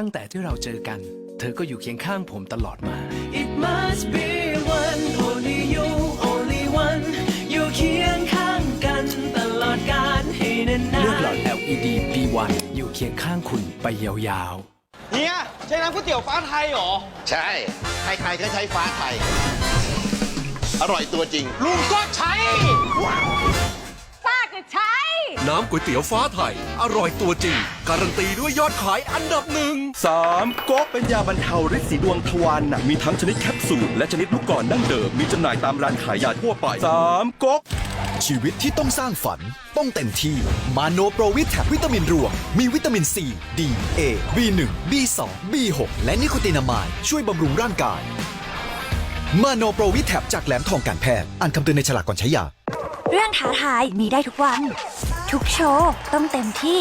ตั้งแต่ที่เราเจอกัน เธอก็อยู่เคียงข้างผมตลอดมา It must be one only you only one อยู่เคียงข้างกันตลอดกาลให้นานๆเลือกหลอด LED B1 อยู่เคียงข้างคุณไปยาวเฮียใช้น้ำก๋วยเตี๋ยวฟ้าไทยเหรอ ใช่ ใครๆก็ใช้ฟ้าไทย อร่อยตัวจริง ลุงก็ใช้ป้าก็ใช้ น้ำก๋วยเตี๋ยวฟ้าไทย อร่อยตัวจริง การันตีด้วยยอดขายอันดับหนึ่ง 3. โก๊กเป็นยาบรรเทาฤทธิ์สีดวงทวารหนักมีทั้งชนิดแคปซูลและชนิดลูกก่อนดั้งเดิมมีจำหน่ายตามร้านขายยาทั่วไป 3. โก๊กชีวิตที่ต้องสร้างฝัน ต้องเต็มที่ มาโนโปรวิตแทบวิตามินรวม มีวิตามิน C D A B1 B2 B6 และนิโคตินามายช่วยบำรุงร่างกาย มาโนโปรวิตแทบจากแหลมทองการแพทย์ อ่านคำเตือนในฉลากก่อนใช้ยา เรื่องท้าทายมีได้ทุกวัน ทุกโชว์ต้องเต็มที่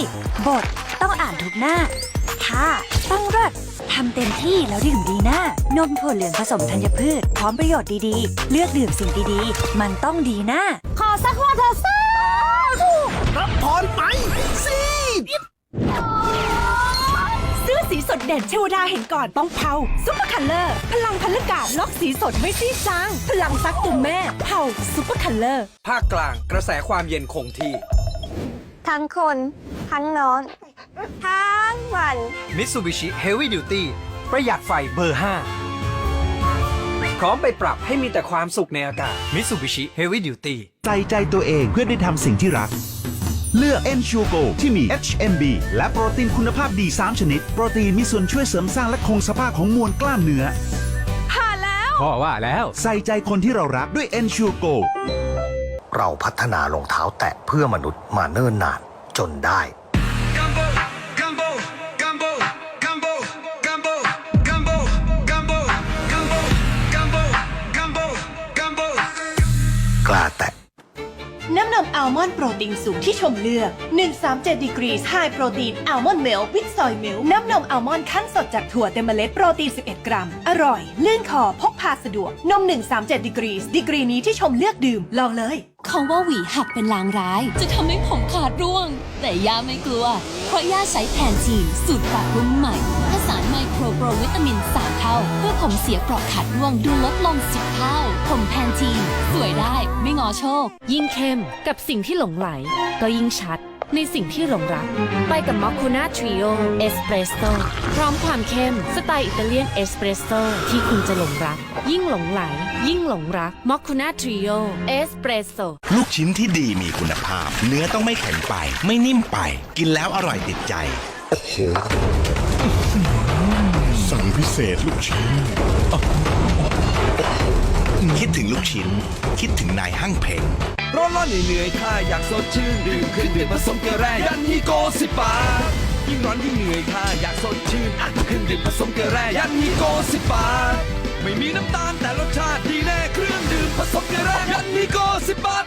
บทต้องอ่านทุกหน้าท่าต้องเลิศทำเต็มที่แล้วดื่มดีหน้านมถั่วเหลืองผสมธัญพืช พร้อมประโยชน์ดีๆ เลือกดื่มสิ่งดีๆ มันต้องดีหน้าขอสักวันเถอะซ่ารับพรไปสิซื้อสีสดเด่นเทวดาเห็นก่อนต้องเผาซุปเปอร์คัลเลอร์ พลังพันลกาดล็อกสีสดไม่ซีดจาง พลังซักตุ่มแม่เผาซุปเปอร์คัลเลอร์ ภาคกลางกระแสความเย็นคงที่ ทั้งคนทั้งนอนทั้งวัน Mitsubishi Heavy Duty ประหยัดไฟเบอร์ 5 พร้อมไปปรับให้มีแต่ความสุขในอากาศ Mitsubishi Heavy Duty ใส่ใจตัวเองเพื่อได้ทำสิ่งที่รัก เลือก e n s u r e Go ที่มี HMB และโปรตีนคุณภาพดี 3 ชนิด โปรตีนมีส่วนช่วยเสริมสร้างและคงสภาพของมวลกล้ามเนื้อพ่อว่าแล้ว ใส่ใจคนที่เรารักด้วย e n s u r e Go เราพัฒนารองเท้าแตะเพื่อมนุษย์มาเนิ่นนานจนได้ กล้าแตะ น้ำนมอัลมอนด์โปรตีนสูงที่ชมเลือก 137 degrees high protein almond milk with soy milk น้ำนมอัลมอนด์ขั้นสดจากถั่วเต็มเมล็ดโปรตีน 11 กรัม อร่อย ลื่นคอพกพาสะดวก นม 137 degrees ดีกรีนี้ที่ชมเลือกดื่ม ลองเลย เขาว่าหวีหักเป็นลางร้าย จะทำให้ผมขาดร่วง แต่ย่าไม่กลัว เพราะย่าใช้แทนทีนสูตรปรับปรุงใหม่ผสานไมโครโปรวิตามินสามเท่า เพื่อผมเสียเปราะขาดร่วงดูลดลงสิบเท่า ผมแทนทีนสวยได้ไม่งอโชค ยิ่งเข้มกับสิ่งที่หลงไหล ก็ยิ่งชัด ในสิ่งที่หลงรัก ไปกับมอคคูน่าทริโอเอสเปรสโซพร้อมความเข้ม สไตล์อิตาเลียนเอสเปรสโซที่คุณจะหลงรัก ยิ่งหลงไหล ยิ่งหลงรักมอคคูน่าทริโอเอสเปรสโซลูกชิ้นที่ดีมีคุณภาพ เนื้อต้องไม่แข็งไป ไม่นิ่มไป กินแล้วอร่อยติดใจสั่งพิเศษลูกชิ้น คิดถึงลูกชิ้น คิดถึงนายห้างเพง ร้อนร้อนเหนื่อยๆถ้าอยากสดชื่นดื่มเครื่องดื่มผสมเกลือแร่ยันฮีโกสิบบายิ่งร้อนยิ่งเหนื่อยถ้าอยากสดชื่นอะเครื่องดื่มผสมเกลือแร่ยันฮีโกสิบบาไม่มีน้ำตาลแต่รสชาติดีแน่เครื่องดื่มผสมเกลือแร่ยันฮีโกสิบบา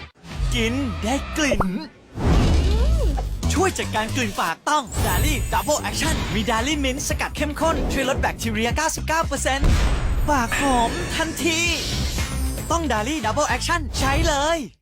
กินได้กลิ่นช่วยจัดการกลิ่นปากต้องดาลี่ดับเบิลแอคชั่นมีดาลี่มิ้นสกัดเข้มข้น ช่วยลดแบคทีเรีย 99%ปากหอมทันที ต้องดาลี่ดับเบิลแอคชั่นใช้เลย